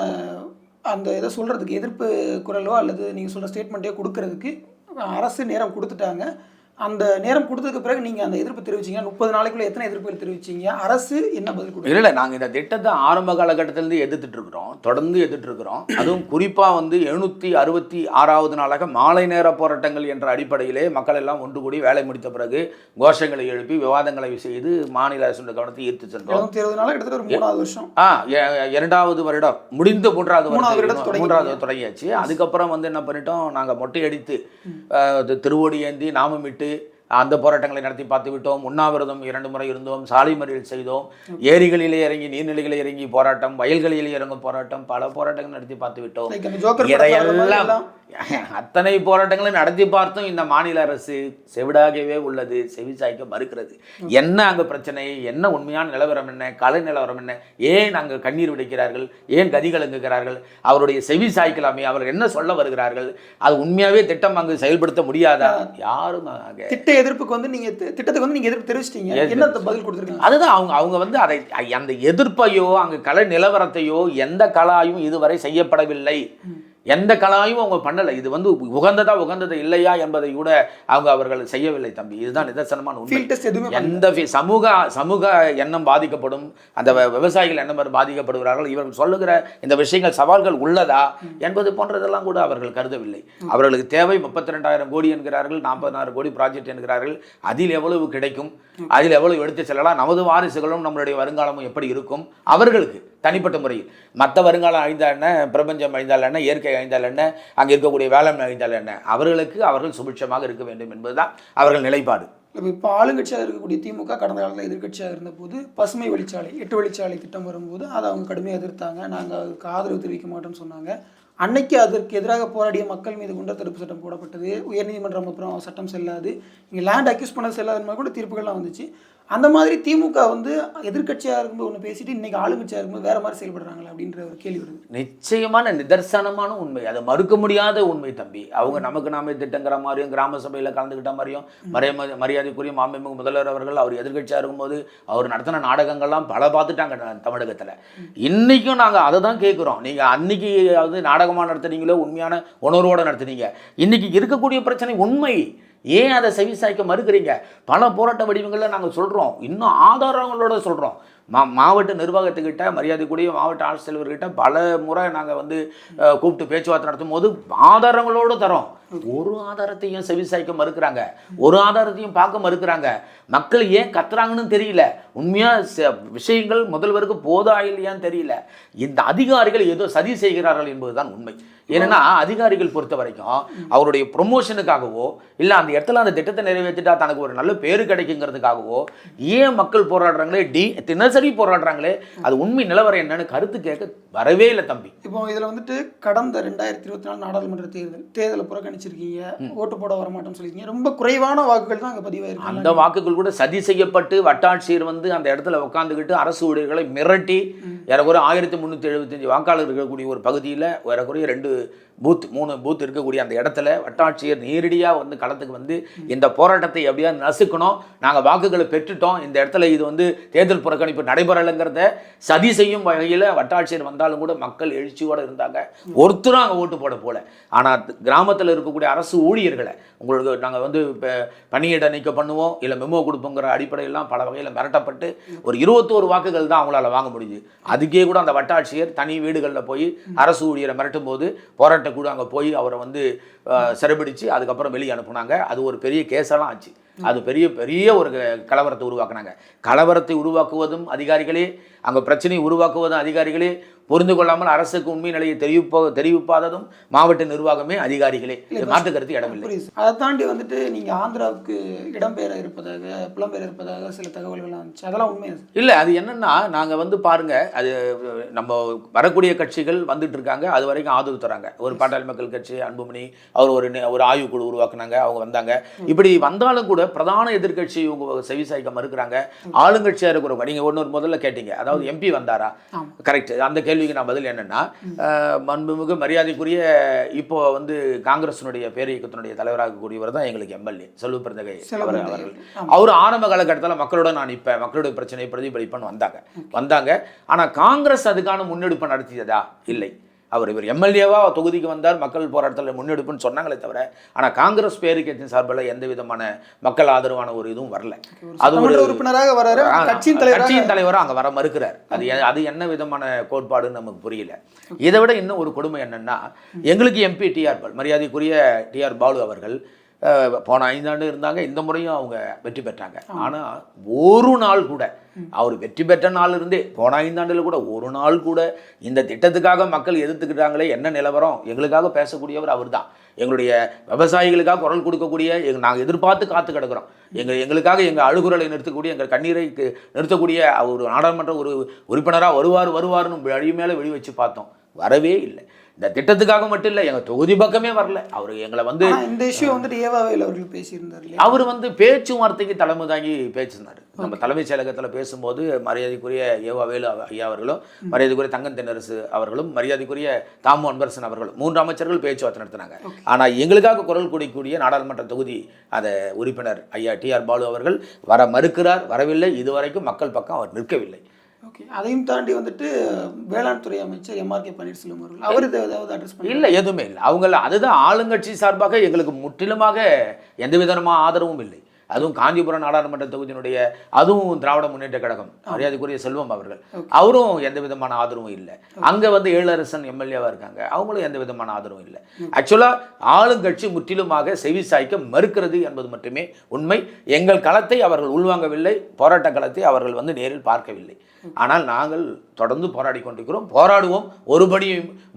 அந்த இதை சொல்கிறதுக்கு எதிர்ப்பு குரலோ அல்லது நீங்கள் சொல்கிற ஸ்டேட்மெண்ட்டே கொடுக்கறதுக்கு அரசு நேரம் கொடுத்துட்டாங்க. அந்த நேரம் கொடுத்ததுக்கு பிறகு நீங்கள் அந்த எதிர்ப்பு தெரிவிச்சீங்க. முப்பது நாளைக்குள்ள எத்தனை எதிர்ப்புகள் தெரிவிச்சீங்க? அரசு என்ன பதில் கொடுக்கும் இல்லை நாங்கள் இந்த திட்டத்தை ஆரம்ப காலகட்டத்திலேருந்து எதிர்த்துட்டு இருக்கிறோம். தொடர்ந்து எதிர்த்துட்டு இருக்கிறோம். அதுவும் குறிப்பாக வந்து எழுநூற்றி அறுபத்தி ஆறாவது நாளாக மாலை நேர போராட்டங்கள் என்ற அடிப்படையிலே மக்கள் எல்லாம் ஒன்று கூடி வேலை முடித்த பிறகு கோஷங்களை எழுப்பி விவாதங்களை செய்து மாநில அரசுடைய கவனத்தை ஈர்த்து சென்றோம். கிட்டத்தட்ட ஒரு மூணாவது வருஷம். ஆ இரண்டாவது வருடம். முடிந்த மூன்றாவது வருடம் மூன்றாவது தொடங்கியாச்சு. அதுக்கப்புறம் வந்து என்ன பண்ணிட்டோம்? நாங்கள் மொட்டை அடித்து திருவோடி ஏந்தி நாமமிட்டு அந்த போராட்டங்களை நடத்தி பார்த்து விட்டோம். உண்ணாவிரதம் இரண்டு முறை இருந்தோம். சாலை மறியல் செய்தோம். ஏரிகளிலே இறங்கி நீர்நிலைகளில் இறங்கி போராட்டம் வயல்களிலே இறங்கும் போராட்டம் பல போராட்டங்கள் நடத்தி பார்த்து விட்டோம். இதையெல்லாம் [laughs] அத்தனை போராட்டங்களும் நடத்தி பார்த்தும் இந்த மாநில அரசு செவிடாகவே உள்ளது செவி சாய்க்க மறுக்கிறது. என்ன அங்கே பிரச்சனை? என்ன உண்மையான நிலவரம் என்ன? கலை நிலவரம் என்ன? ஏன் அங்கே கண்ணீர் விடுக்கிறார்கள்? ஏன் கதி கலங்குகிறார்கள்? அவருடைய செவி சாய்க்கலாமே அவர்கள் என்ன சொல்ல வருகிறார்கள்? அது உண்மையாவே திட்டம் அங்கு செயல்படுத்த முடியாதா? யாரும் திட்ட எதிர்ப்புக்கு வந்து நீங்க தி- திட்டத்துக்கு வந்து நீங்க எதிர்ப்பு தெரிவிச்சிட்டீங்க. என்ன பதில் கொடுத்துருக்காங்க? அதுதான் அவங்க அவங்க வந்து அதை அந்த எதிர்ப்பையோ அங்கே கலை நிலவரத்தையோ எந்த கலாயும் இதுவரை செய்யப்படவில்லை. எந்த கலாயும் அவங்க பண்ணலை. இது வந்து உகந்ததா உகந்தது இல்லையா என்பதை கூட அவங்க அவர்கள் செய்யவில்லை தம்பி. இதுதான் நிதர்சனமான உண்மை. எந்த சமூக சமூக எண்ணம் பாதிக்கப்படும் அந்த விவசாயிகள் மாதிரி பாதிக்கப்படுகிறார்கள் இவர்கள் சொல்லுகிற இந்த விஷயங்கள் சவால்கள் உள்ளதா என்பது போன்றதெல்லாம் கூட அவர்கள் கருதவில்லை. அவர்களுக்கு தேவை முப்பத்தி ரெண்டாயிரம் கோடி என்கிறார்கள் நாற்பதாயிரம் கோடி ப்ராஜெக்ட் என்கிறார்கள். அதில் எவ்வளவு கிடைக்கும்? அதில் எவ்வளவு எடுத்து செல்லலாம்? நமது வாரிசுகளும் நம்மளுடைய வருங்காலமும் எப்படி இருக்கும்? அவர்களுக்கு. தனிப்பட்ட முறையில். மற்ற வருங்காலம் அழிந்தால் என்ன? பிரபஞ்சம் அழிந்தால் என்ன? இயற்கை அழிந்தால் என்ன? அங்கே இருக்கக்கூடிய வேளாண்மை அழிந்தால் என்ன? அவர்களுக்கு அவர்கள் சுபிட்சமாக இருக்க வேண்டும் என்பதுதான் அவர்கள் நிலைப்பாடு. இப்போ ஆளுங்கட்சியாக இருக்கக்கூடிய திமுக கடந்த காலத்தில் எதிர்க்கட்சியாக இருந்தபோது பசுமை வழிச்சாலை எட்டு வழிச்சாலை திட்டம் வரும்போது அதை அவங்க கடுமையாக எதிர்த்தாங்க. நாங்கள் அதுக்கு ஆதரவு தெரிவிக்க மாட்டோம்னு சொன்னாங்க. அன்னைக்கு அதற்கு எதிராக போராடிய மக்கள் மீது குண்டர் தடுப்பு சட்டம் போடப்பட்டது. உயர்நீதிமன்றம் அப்புறம் சட்டம் செல்லாது. இங்கே லேண்ட் அக்யூஸ் பண்ண செல்லாதுன்னு கூட தீர்ப்புகள்லாம் வந்துச்சு. அந்த மாதிரி திமுக வந்து எதிர்க்கட்சியாக இருக்கும்போது ஒன்று பேசிட்டு இன்னைக்கு ஆளுங்கட்சியாக இருக்கும்போது வேற மாதிரி செயல்படுறாங்களா அப்படின்ற ஒரு கேள்வி வருது. நிச்சயமான நிதர்சனமான உண்மை. அதை மறுக்க முடியாத உண்மை தம்பி. அவங்க நமக்கு நாமே திட்டங்கிற மாதிரியும் கிராம சபையில் கலந்துக்கிட்ட மாதிரியும் மரிய மரியாதைக்குரிய மாண்புமிகு முதல்வர் அவர்கள் அவர் எதிர்க்கட்சியாக இருக்கும்போது அவர் நடத்தின நாடகங்கள்லாம் பல பார்த்துட்டாங்க தமிழகத்துல. இன்னைக்கும் நாங்க அதை தான் கேட்குறோம் நீங்க அன்னைக்கு வந்து நாடகமா நடத்துனீங்களோ உண்மையான உணர்வோட நடத்துனீங்க. இன்னைக்கு இருக்கக்கூடிய பிரச்சனை உண்மை. ஏன் அதை செவிசாய்க்க மறுக்கிறீங்க? பல போராட்ட வடிவங்களில் நாங்கள் சொல்கிறோம் இன்னும் ஆதாரங்களோட சொல்கிறோம் மா மாவட்ட நிர்வாகத்துக்கிட்ட மரியாதைக்குரிய மாவட்ட ஆட்சித்தலைவர்கிட்ட பல முறை நாங்கள் வந்து கூப்பிட்டு பேச்சுவார்த்தை நடத்தும் போது ஆதாரங்களோடு தரோம். ஒரு ஆதாரத்தையும் செவிசாய்க்க மறுக்கிறாங்க. ஒரு ஆதாரத்தையும் பார்க்க மறுக்கிறாங்க. மக்கள் ஏன் கத்துறாங்கன்னு தெரியல. உண்மையாக விஷயங்கள் முதல்வருக்கு போதா இல்லையான்னு தெரியல. இந்த அதிகாரிகள் ஏதோ சதி செய்கிறார்கள் என்பதுதான் உண்மை. ஏன்னா அதிகாரிகள் பொறுத்த வரைக்கும் அவருடைய ப்ரொமோஷனுக்காகவோ இல்லை அந்த இடத்துல அந்த திட்டத்தை நிறைவேற்றிட்டா தனக்கு ஒரு நல்ல பேரு கிடைக்குங்கிறதுக்காகவோ ஏன் மக்கள் போராடுறாங்களே? டி தினசரி போராடுறாங்களே அது உண்மை நிலவரம் என்னன்னு கருத்து கேட்க வரவே இல்லை தம்பி. இப்போ இதில் வந்துட்டு கடந்த ரெண்டாயிரத்தி இருபத்தி நாலு நாடாளுமன்ற தேர்தல் தேர்தலை புறக்கணிச்சிருக்கீங்க ஓட்டு போட வர மாட்டோம்னு சொல்லியிருக்கீங்க. ரொம்ப குறைவான வாக்குகள் தான் அங்கே பதிவாயிருக்கு. அந்த வாக்குகள் கூட சதி செய்யப்பட்டு வட்டாட்சியர் வந்து அந்த இடத்துல உட்காந்துக்கிட்டு அரசு ஊழியர்களை மிரட்டி ஏறக்குறைய ஆயிரத்தி முந்நூற்றி எழுபத்தஞ்சு வாக்காளர் இருக்கக்கூடிய ஒரு பகுதியில் ஏறக்குறைய ரெண்டு பூத் மூணு பூத் இருக்கக்கூடிய அந்த இடத்துல வட்டாட்சியர் நேரடியாக வந்து களத்துக்கு வந்து இந்த போராட்டத்தை எப்படியாவது நசுக்கணும். நாங்கள் வாக்குகளை பெற்றுட்டோம். இந்த இடத்துல இது வந்து தேர்தல் புறக்கணிப்பு நடைபெறலைங்கிறத சதி செய்யும் வகையில் வட்டாட்சியர் வந்தாலும் கூட மக்கள் எழுச்சியோடு இருந்தாங்க. ஒருத்தரும் அங்கே ஓட்டு போட போல. ஆனால் கிராமத்தில் இருக்கக்கூடிய அரசு ஊழியர்களை உங்களுக்கு நாங்கள் வந்து இப்போ பணியிட நீக்கம் பண்ணுவோம் இல்லை மெமோ கொடுப்போங்கிற அடிப்படையெல்லாம் பல வகையில் மிரட்டப்பட்டு ஒரு இருபத்தோரு வாக்குகள் தான் அவங்களால வாங்க முடியுது அதுக்கே கூட அந்த வட்டாட்சியர் தனி வீடுகளில் போய் அரசு ஊழியரை மிரட்டும் போது போராட்டக்குழு அங்கே போய் அவரை வந்து அஹ், சிறைபிடிச்சு அதுக்கப்புறம் வெளியே அனுப்புனாங்க. அது ஒரு பெரிய கேஸெல்லாம் ஆச்சு. அது பெரிய பெரிய ஒரு க- கலவரத்தை உருவாக்குனாங்க. கலவரத்தை உருவாக்குவதும் அதிகாரிகளே அங்கே பிரச்சனையை உருவாக்குவதும் அதிகாரிகளே புரிந்து கொள்ளாமல் அரசுக்கு உண்மை நிலையை தெரிவிப்ப தெரிவிப்பாததும் மாவட்ட நிர்வாகமே அதிகாரிகளே. இது மாற்று கருத்து இடமில்லை. அதை தாண்டி வந்துட்டு நீங்கள் ஆந்திராவுக்கு இடம்பெயர இருப்பதாக புலம்பெயர இருப்பதாக சில தகவல்கள்லாம் இருந்துச்சு அதெல்லாம் உண்மையா சார் இல்லை அது என்னன்னா நாங்கள் வந்து பாருங்க அது நம்ம வரக்கூடிய கட்சிகள் வந்துட்டு இருக்காங்க அது வரைக்கும் ஆதரவு தராங்க. ஒரு பாட்டாளி மக்கள் கட்சி அன்புமணி அவர் ஒரு ஒரு ஆய்வுக்குழு உருவாக்குனாங்க அவங்க வந்தாங்க. இப்படி வந்தாலும் கூட பிரதான எதிர்க்கட்சி இவங்க செவிசாய்க்க மறுக்கிறாங்க. ஆளுங்கட்சியாக இருக்கிறவங்க நீங்கள் ஒன்று முதல்ல கேட்டீங்க. அதாவது எம்பி வந்தாரா. கரெக்ட். அந்த கேள்விக்கு நான் பதில் என்னன்னா மாண்புமிகு மரியாதைக்குரிய இப்போ வந்து காங்கிரஸினுடைய பேரியக்கத்தினுடைய தலைவராக கூடியவர் தான் எங்களுக்கு எம்எல்ஏ செல்வ பிறந்தகை செல்வ அவர். அவர்கள். அவர் ஆரம்ப காலகட்டத்தில் மக்களோட நான் நிற்பேன் மக்களுடைய பிரச்சனையை பிரதிபலிப்பேன்னு வந்தாங்க. வந்தாங்க. ஆனால் காங்கிரஸ் அதுக்கான முன்னெடுப்பை நடத்தியதா? இல்லை. அவர் இவர் எம்எல்ஏவா தொகுதிக்கு வந்தார் மக்கள் போராட்டத்தில் முன்னெடுப்புன்னு சொன்னாங்களே தவிர ஆனால் காங்கிரஸ் பேரிக்கத்தின் சார்பில் எந்த விதமான மக்கள் ஆதரவான ஒரு இதுவும் வரல. அது ஒரு உறுப்பினராக வராரு ஆ, கட்சியின் தலைவராக கட்சியின் தலைவரும் அங்கே வர மறுக்கிறார். அது அது என்ன விதமான கோட்பாடுன்னு நமக்கு புரியல. இதை விட இன்னும் ஒரு கொடுமை என்னன்னா எங்களுக்கு எம்பி டிஆர் பால் மரியாதைக்குரிய டிஆர் பாலு அவர்கள் போன ஐந்தாண்டு இருந்தாங்க. இந்த முறையும் அவங்க வெற்றி பெற்றாங்க. ஆனால் ஒரு நாள் கூட அவர் வெற்றி பெற்ற நாள் இருந்தே போன ஐந்தாண்டில் கூட ஒரு நாள் கூட இந்த திட்டத்துக்காக மக்கள் எதிர்த்துக்கிட்டாங்களே என்ன நிலவரம்? எங்களுக்காக பேசக்கூடியவர் அவர்தான். எங்களுடைய விவசாயிகளுக்காக குரல் கொடுக்கக்கூடிய எங் நாங்கள் எதிர்பார்த்து காத்து கிடக்கிறோம். எங்கள் எங்களுக்காக எங்கள் அழுகுரலை நிறுத்தக்கூடிய எங்கள் கண்ணீரை நிறுத்தக்கூடிய ஒரு நாடாளுமன்ற ஒரு உறுப்பினராக வருவார் வருவார்னு வழி மேலே வெளி வச்சு பார்த்தோம். வரவே இல்லை. இந்த திட்டத்துக்காக மட்டும் இல்லை எங்கள் தொகுதி பக்கமே வரல. அவர் எங்களை வந்து இந்த இஷ்யூ வந்துட்டு ஏவாவேல் அவர்கள் பேசியிருந்தார் அவர் வந்து பேச்சுவார்த்தைக்கு தலைமை தாங்கி பேசினார். நம்ம தலைமைச் செயலகத்தில் பேசும்போது மரியாதைக்குரிய ஏவா வேலு அவ- ஐயா அவர்களும் மரியாதைக்குரிய தங்கம் தென்னரசு அவர்களும் மரியாதைக்குரிய தாமு அன்பரசன் அவர்களும் மூன்று அமைச்சர்கள் பேச்சுவார்த்தை நடத்தினாங்க. ஆனால் எங்களுக்காக குரல் கொடுக்கக்கூடிய நாடாளுமன்ற தொகுதி அதை உறுப்பினர் ஐயா டிஆர் பாலு அவர்கள் வர மறுக்கிறார் வரவில்லை. இதுவரைக்கும் மக்கள் பக்கம் அவர் நிற்கவில்லை. ஓகே அதையும் தாண்டி வந்துட்டு வேளாண் துறை அமைச்சர் எம்ஆர் கே பன்னீர்செல்வம் அவர்கள் அவர் இதை ஏதாவது அட்ரஸ் பண்ணி இல்லை எதுவுமே இல்லை. அவங்கள அதுதான் ஆளுங்கட்சி சார்பாக எங்களுக்கு முற்றிலுமாக எந்த விதமான ஆதரவும் இல்லை. அதுவும் காஞ்சிபுரம் நாடாளுமன்ற தொகுதியினுடைய அதுவும் திராவிட முன்னேற்ற கழகம். மரியாதைக்குரிய செல்வம் அவர்கள். அவரும் எந்த விதமான ஆதரவும் இல்லை. அங்கே வந்து ஏழரசன் எம்எல்ஏவாக இருக்காங்க. அவங்களும் எந்த விதமான ஆதரவும் இல்லை. ஆக்சுவலாக ஆளுங்கட்சி முற்றிலுமாக செவி சாய்க்க மறுக்கிறது என்பது மட்டுமே உண்மை. எங்கள் களத்தை அவர்கள் உள்வாங்கவில்லை போராட்ட களத்தை அவர்கள் வந்து நேரில் பார்க்கவில்லை. ஆனால் நாங்கள் தொடர்ந்து போராடி கொண்டிருக்கிறோம். போராடுவோம். ஒருபடி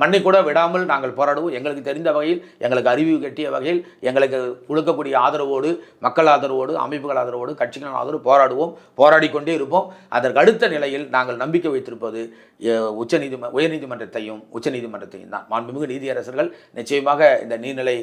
மண்ணை கூட விடாமல் நாங்கள் போராடுவோம். எங்களுக்கு தெரிந்த வகையில் எங்களுக்கு அறிவு கட்டிய வகையில் எங்களுக்கு கொடுக்கக்கூடிய ஆதரவோடு மக்கள் ஆதரவோடு அமைப்புகள் ஆதரவோடு கட்சிகள் ஆதரவு போராடுவோம் போராடி கொண்டே இருப்போம். அதற்கு அடுத்த நிலையில் நாங்கள் நம்பிக்கை வைத்திருப்பது உச்சநீதிம உயர்நீதிமன்றத்தையும் உச்சநீதிமன்றத்தையும் தான். மாண்புமிகு நீதியரசர்கள் நிச்சயமாக இந்த நீர்நிலை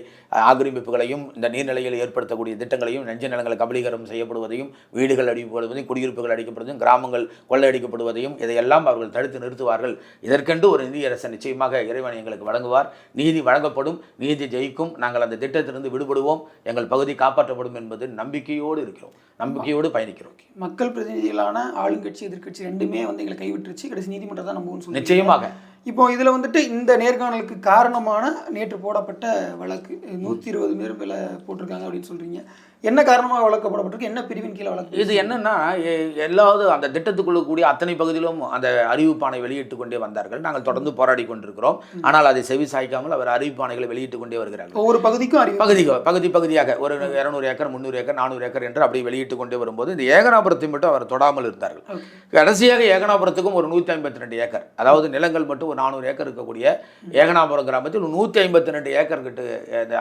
ஆக்கிரமிப்புகளையும் இந்த நீர்நிலையில் ஏற்படுத்தக்கூடிய திட்டங்களையும் நெஞ்ச நிலங்கள் கபலீகரம் செய்யப்படுவதையும் வீடுகள் அடிக்கப்படுவதையும் குடியிருப்புகள் அடிக்கப்படுவதையும் கிராமங்கள் கொள்ளையடிக்கப்படுவதையும் இதையெல்லாம் அவர்கள் தடுத்து நிறுத்துவார்கள். இதற்கென்று ஒரு நீதியரசர் நிச்சயமாக இறைவன் எங்களுக்கு வழங்குவார். நீதி வழங்கப்படும் நீதி ஜெயிக்கும். நாங்கள் அந்த திட்டத்திலிருந்து விடுபடுவோம். எங்கள் பகுதி காப்பாற்றப்படும் என்பது நம்பிக்கை நம்பிக்கையோடு இருக்கிறோம். நம்பிக்கையோடு பயணிக்கிறோம். மக்கள் பிரதிநிதிகளான ஆளுங்கட்சி எதிர்க்கட்சி ரெண்டுமே வந்து எங்களை கைவிட்டுருச்சு. கடைசி நீதிமன்றம் தான் சொல்லி நிச்சயமாக. இப்போ இதில் வந்துட்டு இந்த நேர்காணலுக்கு காரணமான நேற்று போடப்பட்ட வழக்கு நூற்றி இருபது பேர் மேலே போட்டிருக்காங்க அப்படின்னு சொல்கிறீங்க என்ன காரணமாக வழக்கு போடப்பட்டிருக்கு என்ன பிரிவின் கீழே வழக்கு இது என்னன்னா எல்லாவது அந்த திட்டத்துக்குள்ள கூடிய அத்தனை பகுதியிலும் அந்த அறிவிப்பானை வெளியிட்டு கொண்டே வந்தார்கள். நாங்கள் தொடர்ந்து போராடி கொண்டிருக்கிறோம். ஆனால் அதை செவி சாய்க்காமல் அவர் அறிவிப்பானைகளை வெளியிட்டு கொண்டே வருகிறார்கள். ஒவ்வொரு பகுதிக்கும் பகுதி பகுதி பகுதியாக ஒரு இரநூறு ஏக்கர் முந்நூறு ஏக்கர் நானூறு ஏக்கர் என்று அப்படி வெளியிட்டு கொண்டே வரும்போது இந்த ஏகனாபுரத்தை மட்டும் அவர் தொடாமல் இருந்தார்கள். கடைசியாக ஏகனாபுரத்துக்கும் ஒரு நூற்றி ஐம்பத்தி ரெண்டு ஏக்கர். அதாவது நிலங்கள் மட்டும் ஒரு நானூறு ஏக்கர் இருக்கக்கூடிய ஏகனாபுரம் கிராமத்தில் நூற்றி ஐம்பத்தி ரெண்டு ஏக்கர் கிட்ட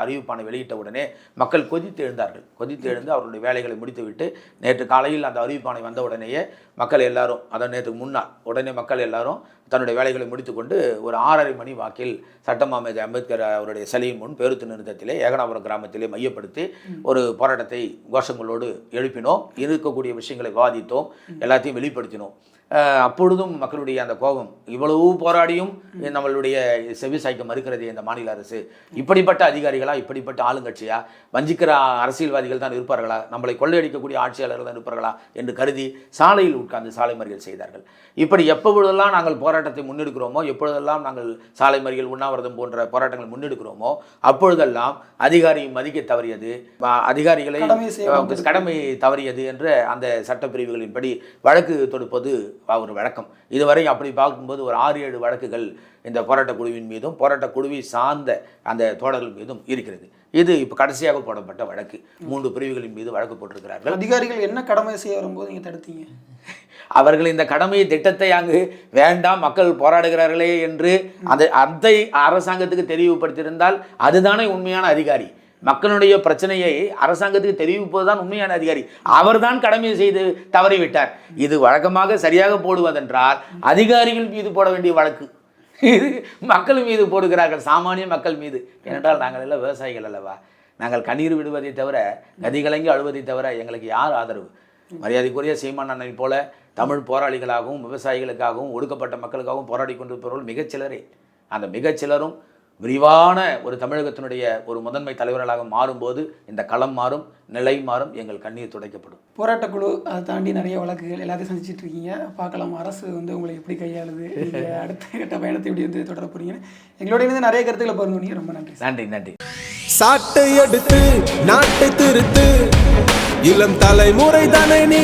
அறிவிப்பானை வெளியிட்ட உடனே மக்கள் கொதித்து எழுந்தார்கள் கொதித்து எழுந்து அவருடைய வேலைகளை முடித்துவிட்டு நேற்று காலையில் அந்த அறிவிப்பானை வந்த உடனேயே மக்கள் எல்லாரும் அதான் நேற்று முன்னாள் உடனே மக்கள் எல்லாரும் தன்னுடைய வேலைகளை முடித்துக்கொண்டு ஒரு ஆறரை மணி வாக்கில் சட்டமாமேதை அம்பேத்கர் அவருடைய சிலையின் முன் பேருந்து நிறுத்தத்திலே ஏகனாபுரம் கிராமத்திலே மையப்படுத்தி ஒரு போராட்டத்தை கோஷங்களோடு எழுப்பினோம். இருக்கக்கூடிய விஷயங்களை வாதித்தோம் எல்லாத்தையும் வெளிப்படுத்தினோம். அப்பொழுதும் மக்களுடைய அந்த கோபம் இவ்வளவு போராடியும் நம்மளுடைய செவி சாய்க்க மறுக்கிறது இந்த மாநில அரசு. இப்படிப்பட்ட அதிகாரிகளா இப்படிப்பட்ட ஆளுங்கட்சியா வஞ்சிக்கிற அரசியல்வாதிகள் தான் இருப்பார்களா? நம்மளை கொள்ளையடிக்கக்கூடிய ஆட்சியாளர்கள் தான் இருப்பார்களா? என்று கருதி சாலையில் உட்கார்ந்து சாலை மறியல் செய்தார்கள். இப்படி எப்பொழுதெல்லாம் நாங்கள் போராட்டத்தை முன்னெடுக்கிறோமோ எப்பொழுதெல்லாம் நாங்கள் சாலை மறியல் உண்ணாவிரதம் போன்ற போராட்டங்களை முன்னெடுக்கிறோமோ அப்பொழுதெல்லாம் அதிகாரியை மதிக்க தவறியது. அதிகாரிகளை கடமை தவறியது என்ற அந்த சட்டப்பிரிவுகளின்படி வழக்கு தொடுப்பது ஒரு வழக்கம். இதுவரை அப்படி பார்க்கும்போது ஒரு ஆறு ஏழு வழக்குகள் இந்த போராட்ட குழுவின் மீதும் போராட்ட குழுவை சார்ந்த அந்த தோழர்கள் மீதும் இருக்கிறது. இது இப்போ கடைசியாக போடப்பட்ட வழக்கு. மூன்று பிரிவுகளின் மீது வழக்கு போட்டிருக்கிறார்கள். அதிகாரிகள் என்ன கடமை செய்ய வரும்போது நீங்கள் தடுத்தீங்க? அவர்கள் இந்த கடமை திட்டத்தை அங்கு வேண்டாம் மக்கள் போராடுகிறார்களே என்று அந்த அதை அரசாங்கத்துக்கு தெளிவுபடுத்தியிருந்தால் அதுதானே உண்மையான அதிகாரி. மக்களுடைய பிரச்சனையை அரசாங்கத்துக்கு தெரிவிப்பது தான் உண்மையான அதிகாரி. அவர்தான் கடமையை செய்து தவறிவிட்டார். இது வழக்கமாக சரியாக போடுவதென்றால் அதிகாரிகள் மீது போட வேண்டிய வழக்கு. இது மக்கள் மீது போடுகிறார்கள் சாமானிய மக்கள் மீது. ஏனென்றால் நாங்கள் எல்லாம் விவசாயிகள் அல்லவா? நாங்கள் கண்ணீர் விடுவதை தவிர கதிகலங்கி அழுவதை தவிர எங்களுக்கு யார் ஆதரவு? மரியாதைக்குரிய சீமான் அண்ணனை போல தமிழ் போராளிகளாகவும் விவசாயிகளுக்காகவும் ஒடுக்கப்பட்ட மக்களுக்காகவும் போராடி கொண்டிருப்பவர்கள் மிகச்சிலரே. அந்த மிகச்சிலரும் விரிவான ஒரு தமிழகத்தினுடைய ஒரு முதன்மை தலைவர்களாக மாறும்போது இந்த களம் மாறும் நிலை மாறும் எங்கள் கண்ணீர் துடைக்கப்படும். போராட்டக்குழு அதை தாண்டி நிறைய வழக்குகள் எல்லாத்தையும் சந்திச்சிட்டு இருக்கீங்க. பார்க்கலாம் அரசு வந்து உங்களை எப்படி கையாளுது? [laughs] அடுத்த கட்ட பயணத்தை எப்படி வந்து தொடர போறீங்கன்னு எங்களோட இருந்து நிறைய கருத்துக்களை பகிர்ந்து ரொம்ப நன்றி நன்றி நன்றி. சாட்டை எடுத்து நாட்டை திருத்து. இளம் தலைமுறை தானே நீ